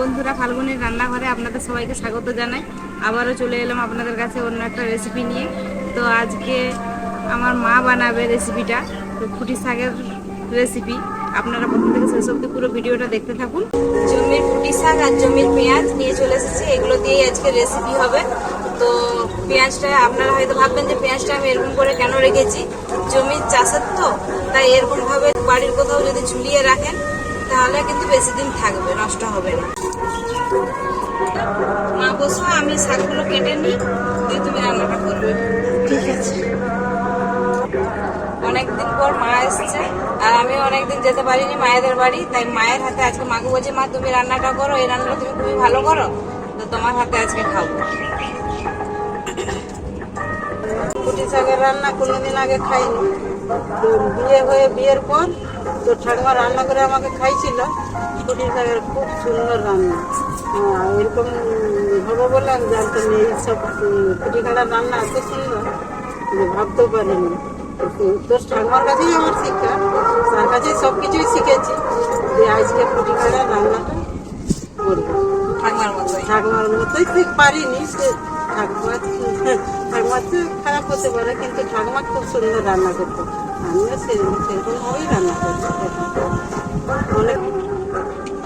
বন্ধুরা ফাল্গুনের রান্নাঘরে আপনাদের সবাইকে স্বাগত জানাই। আবারও চলে এলাম আপনাদের কাছে অন্য একটা রেসিপি নিয়ে। তো আজকে আমার মা বানাবে রেসিপিটা তো ফুটি শাকের রেসিপি আপনারা প্রথম থেকে শেষ অব্দি পুরো ভিডিওটা দেখতে থাকুন। জমির ফুটি শাক আর জমির পেঁয়াজ নিয়ে চলে এসেছি। এগুলো দিয়েই আজকে রেসিপি হবে। তো পেঁয়াজটা, আপনারা হয়তো ভাববেন যে পেঁয়াজটা আমি এরকম করে কেন রেখেছি? জমির চাষের তো, তাই এরকমভাবে বাড়ির কোথাও যদি ঝুলিয়ে রাখেন তাহলে কিন্তু বেশি দিন থাকবে নষ্ট হবে না। মা বসো আমি শাকগুলো কেটে নিই দিয়ে তুমি রান্নাটা করবে। ঠিক আছে। অনেকদিন পর মা এসছে আর আমি অনেকদিন যেতে পারিনি মায়েদের বাড়ি তাই মায়ের হাতে আজকে মাকে বলছি মা তুমি রান্নাটা করো এই রান্নাটা তুমি খুবই ভালো করো তো তোমার হাতে আজকে খাব পুঁটি শাকের রান্না কোনোদিন আগে খাইনি। বিয়ে হয়ে বিয়ের পর তো ঠাকুমা রান্না করে আমাকে খাইছিল। পুঁটি শাকের খুব সুন্দর রান্না। হ্যাঁ, এরকম হবে বলে আমি জানতাম এইসব পুঁটি খাড়ার রান্না এত সুন্দর যে ভাবতেও পারিনি। তো ঠাকুমার কাছেই আমার শিক্ষা তার কাছেই সব কিছুই শিখেছি যে আজকে পুঁটি খাড়ার রান্নাটা করব। ঠাকুমার মতোই। ঠাকুমার মতোই ঠিক পারিনি সে ঠাকুমা ঠাকুমা তো খারাপ হতে পারে কিন্তু ঠাকুমা খুব সুন্দর রান্না করতো। আমিও সেরকম সেরকম ভাবেই রান্না করছি অনেক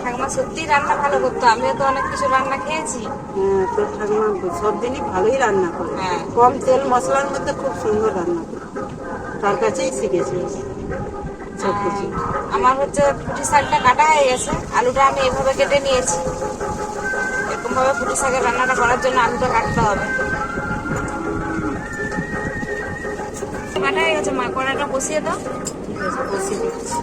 ঠাকুমা সত্যি রান্না ভালো করতো আমিও তো অনেক কিছু রান্না খেয়েছি। হ্যাঁ, তোর ঠাকুমা সব দিনই ভালোই রান্না করে। হ্যাঁ। কম তেল মশলার মধ্যে খুব সুন্দর রান্না করে। তার কাছেই শিখেছি। সব কিছু আমার হচ্ছে ফুটি শাকটা কাটা হয়ে গেছে আলুটা আমি এভাবে কেটে নিয়েছি। এরকম ভাবে ফুটি শাকের রান্নাটা করার জন্য আলুটা কাটতে হবে। কাটা হয়ে গেছে মা কড়াটা বসিয়ে দাও। ঠিক আছে বসিয়ে দিচ্ছি।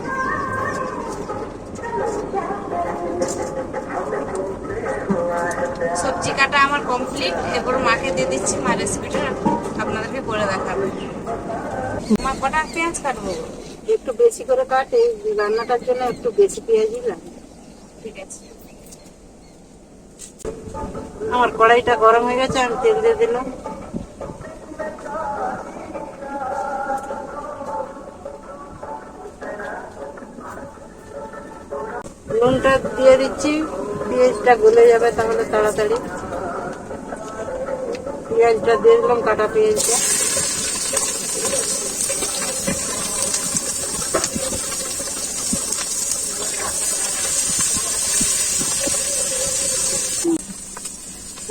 সবজি কাটা আমার কমপ্লিট এরপর মাকে দিয়ে দিচ্ছি মা রেসিপিটা আপনাদেরকে করে দেখাবে। মা কটা পেঁয়াজ কাটবো? একটু বেশি করে কাট এই রান্নাটার জন্য একটু বেশি পেঁয়াজই লাগে। ঠিক আছে। আমার কড়াইটা গরম হয়ে গেছে, আমি তেল দিয়ে দিলাম। নুনটা দিয়ে দিচ্ছি, পেঁয়াজটা গলে যাবে তাহলে তাড়াতাড়ি। পেঁয়াজটা দিয়ে দিলাম, কাটা পেঁয়াজটা।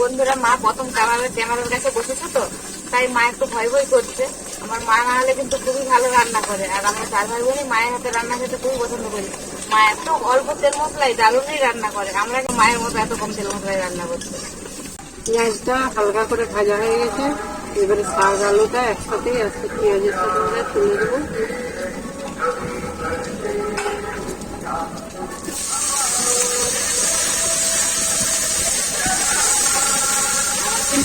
বন্ধুরা, মা প্রথম কামাবে ক্যামেরার কাছে বসেছে তো, তাই মা একটু ভয় ভয় করছে। আমার মা না হলে কিন্তু খুবই ভালো রান্না করে। আর আমরা চার ভাই বোনই মায়ের হাতে রান্না খেতে খুবই পছন্দ করি। মা এত অল্প তেল মশলাই দারুণই রান্না করে। আমরা মায়ের মতো এত কম তেল মশলাই রান্না করছি। পেঁয়াজটা হালকা করে ভাজা হয়ে গেছে। এবারে শাক আলুটা একসাথেই, আজকে পেঁয়াজের সাথে আমরা তুলে দেবো।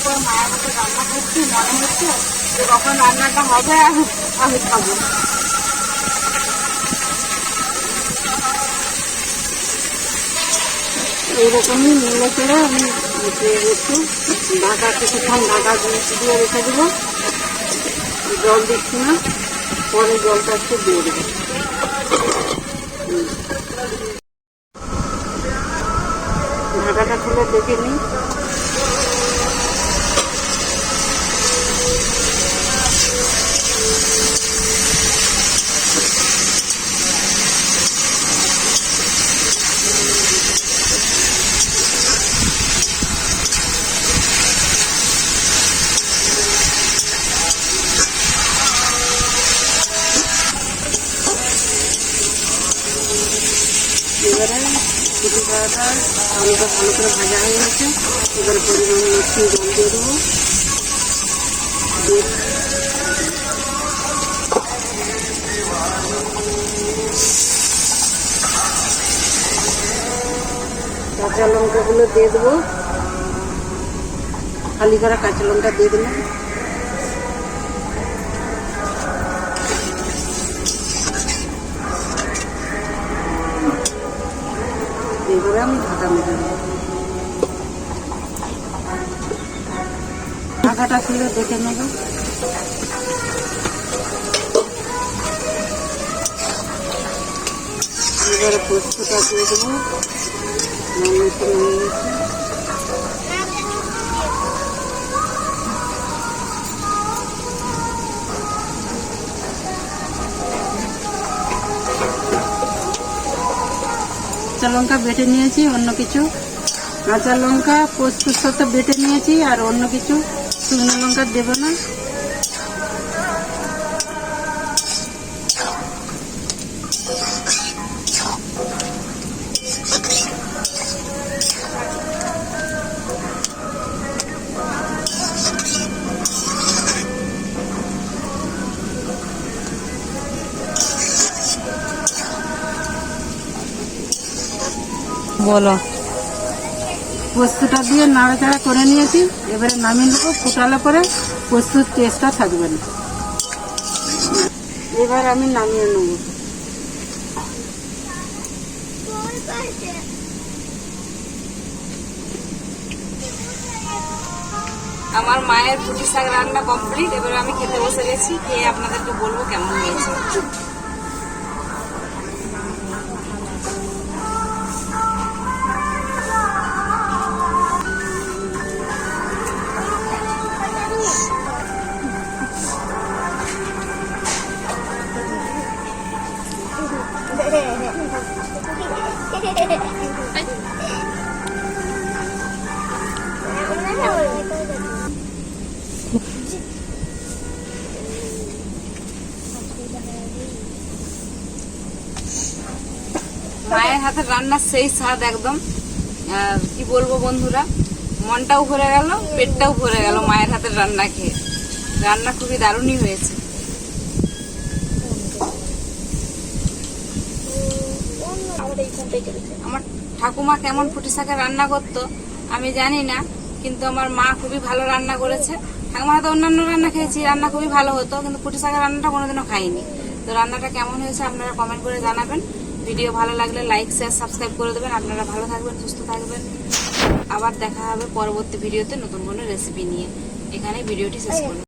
পর মায়ের মতো রান্না করছি মনে হচ্ছে, যে কখন রান্নাটা হবে আর আমি খাব। এইরকমই মিলে করে আমি একটু ঢাকা কিছুক্ষণ ঢাকা দিয়ে রেখে দেবো। জল দিচ্ছি না, পরে জলটা একটু দিয়ে দেবো। ঢাকাটা খুলে দেখে নিই। এবারে আলুটা ভালো করে ভাজা হয়ে গেছে এবারে পরিমাণ একটু জল দিয়ে দেবো কাঁচা লঙ্কাগুলো দিয়ে দেবো। খালি করা কাঁচা লঙ্কা দিয়ে দিলাম ঢাকাটা খুলে দেখে নেব। এবারে পোস্তটা দিয়ে দেবো নুন লঙ্কা বেটে নিয়েছি, অন্য কিছু কাঁচা লঙ্কা পোস্ত বেটে নিয়েছি, আর অন্য কিছু শুকনো লঙ্কা দেবো না। বলো। পোস্তটা দিয়ে নাড়াচাড়া করে নিয়েছি, এবারে নামিয়ে নেব, ফুটালে পরে পোস্তর টেস্টটা থাকবে না। এবার আমি নামিয়ে নেব। আমার মায়ের পুঁটি শাক রান্না কমপ্লিট, এবারে আমি খেতে বসে গেছি, খেয়ে আপনাদেরকে বলব কেমন হয়েছে। মায়ের হাতের রান্নার সেই স্বাদ একদম। কি বলব বন্ধুরা, মনটাও ভরে গেল, পেটটাও ভরে গেল মায়ের হাতের রান্না খেয়ে। রান্না খুবই দারুণই হয়েছে। আমার ঠাকুমা কেমন ফুটি শাকের রান্না করতো, আমি জানি না, কিন্তু আমার মা খুবই ভালো রান্না করেছে। ঠাকুমা তো অন্যান্য রান্না খেয়েছি, রান্না খুবই ভালো হতো, কিন্তু ফুটি শাকের রান্নাটা কোনোদিনও খাইনি। তো রান্নাটা কেমন হয়েছে আপনারা কমেন্ট করে জানাবেন। ভিডিও ভালো লাগলে লাইক শেয়ার সাবস্ক্রাইব করে দেবেন। আপনারা ভালো থাকবেন, সুস্থ থাকবেন। আবার দেখা হবে পরবর্তী ভিডিওতে নতুন কোনো রেসিপি নিয়ে। এখানে ভিডিওটি শেষ করব